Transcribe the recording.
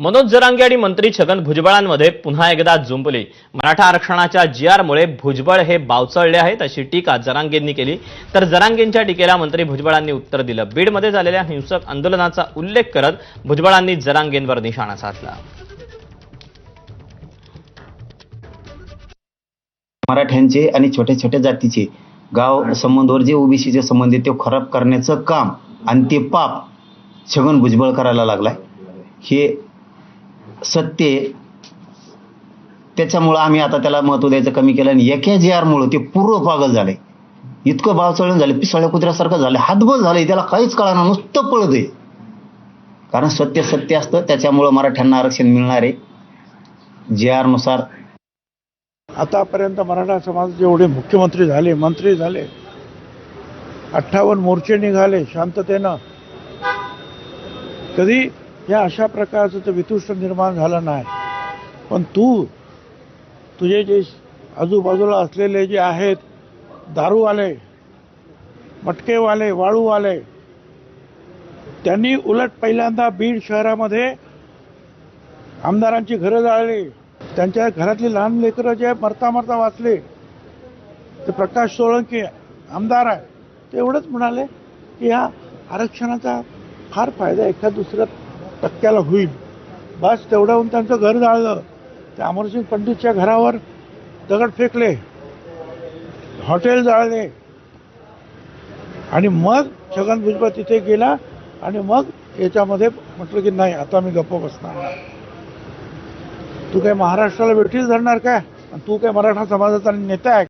मनोज जरांगे आणि मंत्री छगन भुजबळांमध्ये पुन्हा एकदा जुंपली मराठा आरक्षणाच्या जी आरमुळे भुजबळ हे बावचळले आहेत अशी टीका जरांगेंनी केली. तर जरांगेंच्या टीकेला मंत्री भुजबळांनी उत्तर दिलं. बीडमध्ये झालेल्या हिंसक आंदोलनाचा उल्लेख करत भुजबळांनी जरांगेंवर निशाणा साधला. मराठ्यांचे आणि छोट्या छोट्या जातीचे गाव संबंधवर जे ओबीसीचे संबंध ते खराब करण्याचं काम आणि ते पाप छगन भुजबळ करायला लागलाय. हे सत्य त्याच्यामुळं आम्ही आता त्याला महत्त्व द्यायचं कमी केलं आणि एका जे आरमुळं ते पूर्व पागल झालंय इतकं बावचळण झालं पिसाळ्या कुत्र्यासारखं झालं हातबल झालं त्याला काहीच कळणार नुसतं पळत आहे. कारण सत्य सत्य असतं त्याच्यामुळं मराठ्यांना आरक्षण मिळणार आहे. जे आरनुसार आतापर्यंत मराठा समाजाचे जेवढे मुख्यमंत्री झाले मंत्री झाले अठ्ठावन्न मोर्चे निघाले शांततेनं. कधी या अशा प्रकारचं ते वितुष्ट निर्माण झालं नाही. पण तू तुझे जे आजूबाजूला असलेले जे आहेत दारूवाले मटकेवाले वाळूवाले त्यांनी उलट पहिल्यांदा बीड शहरामध्ये आमदारांची घरं जाळली. त्यांच्या घरातली लहान लेकरं जे मरता मरता वाचले. ते प्रकाश सोळंकी आमदार आहे. ते एवढंच म्हणाले की या आरक्षणाचा फार फायदा एका दुसऱ्या टक्क्याला होईल. बस तेवढ्याहून त्यांचं घर जाळलं. त्या अमरसिंग पंडितच्या घरावर दगड फेकले. हॉटेल जाळले. आणि मग छगन भुजबळ तिथे गेला आणि मग याच्यामध्ये म्हटलं की नाही आता मी गप्प बसणार. तू काय महाराष्ट्राला वेठीच धरणार काय? आणि तू काय मराठा समाजाचा नेता आहे?